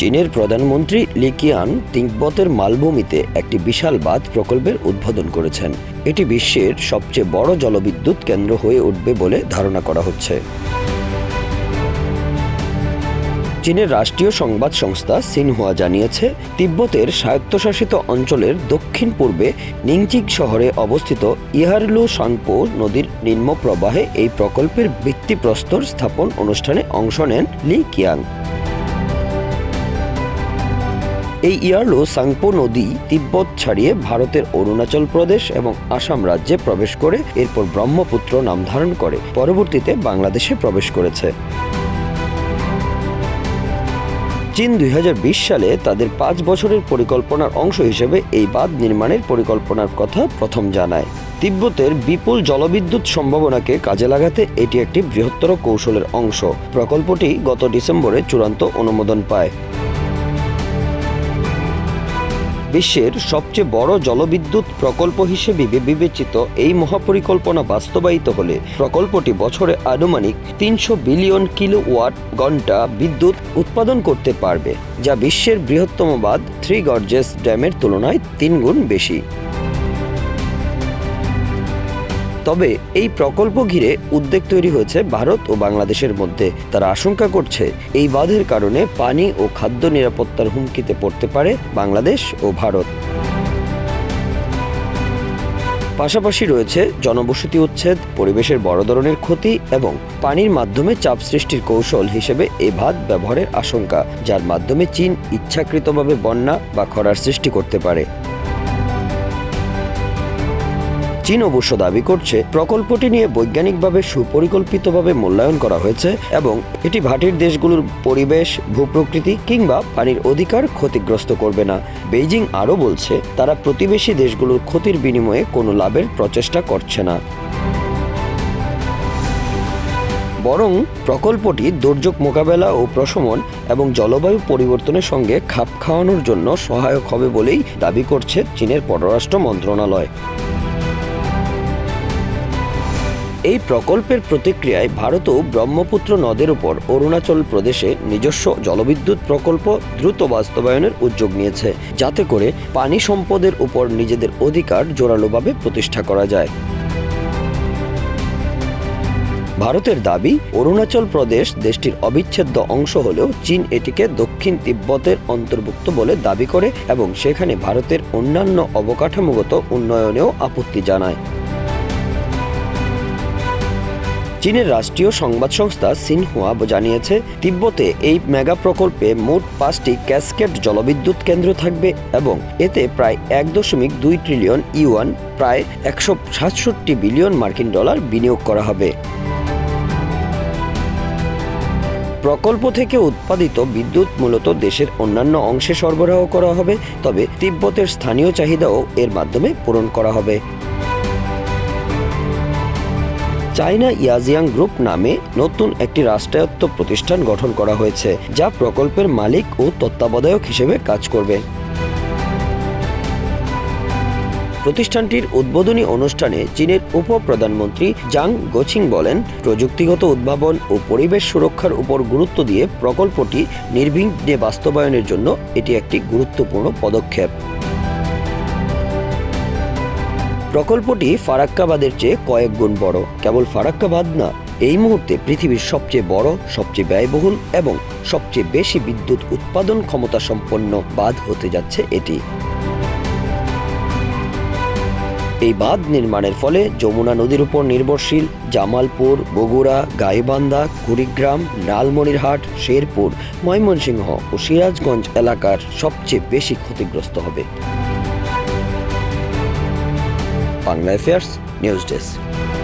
চীনের প্রধানমন্ত্রী লিকিয়ান তিব্বতের মালভূমিতে একটি বিশাল বাঁধ প্রকল্পের উদ্বোধন করেছেন। এটি বিশ্বের সবচেয়ে বড় জলবিদ্যুৎ কেন্দ্র হয়ে উঠবে বলে ধারণা করা হচ্ছে। চীনের রাষ্ট্রীয় সংবাদ সংস্থা সিনহুয়া জানিয়েছে, তিব্বতের স্বায়ত্তশাসিত অঞ্চলের দক্ষিণ পূর্বে নিংচিক শহরে অবস্থিত ইহারলু সাংপো নদীর নিম্ন প্রবাহে এই প্রকল্পের ভিত্তিপ্রস্তর স্থাপন অনুষ্ঠানে অংশ নেন লি কিয়াং এই ইয়ারলো সাংপো নদী তিব্বত ছাড়িয়ে ভারতের অরুণাচল প্রদেশ এবং আসাম রাজ্যে প্রবেশ করে, এরপর ব্রহ্মপুত্র নাম ধারণ করে, পরবর্তীতে বাংলাদেশে প্রবেশ করেছে। চীন দুই হাজার বিশ সালে তাদের পাঁচ বছরের পরিকল্পনার অংশ হিসেবে এই বাঁধ নির্মাণের পরিকল্পনার কথা প্রথম জানায়। তিব্বতের বিপুল জলবিদ্যুৎ সম্ভাবনাকে কাজে লাগাতে এটি একটি বৃহত্তর কৌশলের অংশ। প্রকল্পটি গত ডিসেম্বরে চূড়ান্ত অনুমোদন পায়। বিশ্বের সবচেয়ে বড় জলবিদ্যুৎ প্রকল্প হিসেবে বিবেচিত এই মহাপরিকল্পনা বাস্তবায়িত হলে প্রকল্পটি বছরে আনুমানিক তিনশো বিলিয়ন কিলো ওয়াট ঘণ্টা বিদ্যুৎ উৎপাদন করতে পারবে, যা বিশ্বের বৃহত্তম বাঁধ থ্রি গর্জেস ড্যামের তুলনায় তিন গুণ বেশি। তবে এই প্রকল্প ঘিরে উদ্বেগ তৈরি হয়েছে ভারত ও বাংলাদেশের মধ্যে। তারা আশঙ্কা করছে এই বাঁধের কারণে পানি ও খাদ্য নিরাপত্তার হুমকিতে পড়তে পারে বাংলাদেশ ও ভারত। পাশাপাশি রয়েছে জনবসতি উচ্ছেদ, পরিবেশের বড় ধরনের ক্ষতি এবং পানির মাধ্যমে চাপ সৃষ্টির কৌশল হিসেবে এ বাঁধ ব্যবহারের আশঙ্কা, যার মাধ্যমে চীন ইচ্ছাকৃতভাবে বন্যা বা খরার সৃষ্টি করতে পারে। চীন অবশ্য দাবি করছে, প্রকল্পটি নিয়ে বৈজ্ঞানিকভাবে সুপরিকল্পিতভাবে মূল্যায়ন করা হয়েছে এবং এটি ভাটির দেশগুলোর পরিবেশ, ভূপ্রকৃতি কিংবা পানির অধিকার ক্ষতিগ্রস্ত করবে না। বেইজিং আরও বলছে, তারা প্রতিবেশী দেশগুলোর ক্ষতির বিনিময়ে কোনো লাভের প্রচেষ্টা করছে না। বরং প্রকল্পটি দুর্যোগ মোকাবেলা ও প্রশমন এবং জলবায়ু পরিবর্তনের সঙ্গে খাপ খাওয়ানোর জন্য সহায়ক হবে বলেই দাবি করছে চীনের পররাষ্ট্র মন্ত্রণালয়। এই প্রকল্পের প্রতিক্রিয়ায় ভারতও ব্রহ্মপুত্র নদের উপর অরুণাচল প্রদেশে নিজস্ব জলবিদ্যুৎ প্রকল্প দ্রুত বাস্তবায়নের উদ্যোগ নিয়েছে। যাতে করে পানি সম্পদের উপর নিজেদের অধিকার জোরালোভাবে প্রতিষ্ঠা করা যায়। ভারতের দাবি, অরুণাচল প্রদেশ দেশটির অবিচ্ছেদ্য অংশ হলেও চীন এটিকে দক্ষিণ তিব্বতের অন্তর্ভুক্ত বলে দাবি করে এবং সেখানে ভারতের অন্যান্য অবকাঠামোগত উন্নয়নেও আপত্তি জানায়। চীনের রাষ্ট্রীয় সংবাদ সংস্থা সিনহুয়া জানিয়েছে, তিব্বতে এই মেগা প্রকল্পে মোট পাঁচটি ক্যাসকেট জলবিদ্যুৎ কেন্দ্র থাকবে এবং এতে প্রায় এক দশমিক দুই ট্রিলিয়ন ইউয়ান, প্রায় একশো সাতষট্টি বিলিয়ন মার্কিন ডলার বিনিয়োগ করা হবে। প্রকল্প থেকে উৎপাদিত বিদ্যুৎ মূলত দেশের অন্যান্য অংশে সরবরাহ করা হবে, তবে তিব্বতের স্থানীয় চাহিদাও এর মাধ্যমে পূরণ করা হবে। চায়না ইয়াজিয়াং গ্রুপ নামে নতুন একটি রাষ্ট্রায়ত্ত প্রতিষ্ঠান গঠন করা হয়েছে, যা প্রকল্পের মালিক ও তত্ত্বাবধায়ক হিসেবে কাজ করবে। প্রতিষ্ঠানটির উদ্বোধনী অনুষ্ঠানে চীনের উপপ্রধানমন্ত্রী জাং গোছিং বলেন, প্রযুক্তিগত উদ্ভাবন ও পরিবেশ সুরক্ষার উপর গুরুত্ব দিয়ে প্রকল্পটি নির্বিঘ্নে বাস্তবায়নের জন্য এটি একটি গুরুত্বপূর্ণ পদক্ষেপ। প্রকল্পটি ফারাক্কাবাদের চেয়ে কয়েক গুণ বড়। কেবল ফারাক্কাবাদ না, এই মুহূর্তে পৃথিবীর সবচেয়ে বড়, সবচেয়ে ব্যয়বহুল এবং সবচেয়ে বেশি বিদ্যুৎ উৎপাদন ক্ষমতা সম্পন্ন বাঁধ হতে যাচ্ছে এটি। এই বাঁধ নির্মাণের ফলে যমুনা নদীর উপর নির্ভরশীল জামালপুর, বগুড়া, গাইবান্ধা, কুড়িগ্রাম, লালমনিরহাট, শেরপুর, ময়মনসিংহ ও সিরাজগঞ্জ এলাকার সবচেয়ে বেশি ক্ষতিগ্রস্ত হবে। Bangla affairs news desk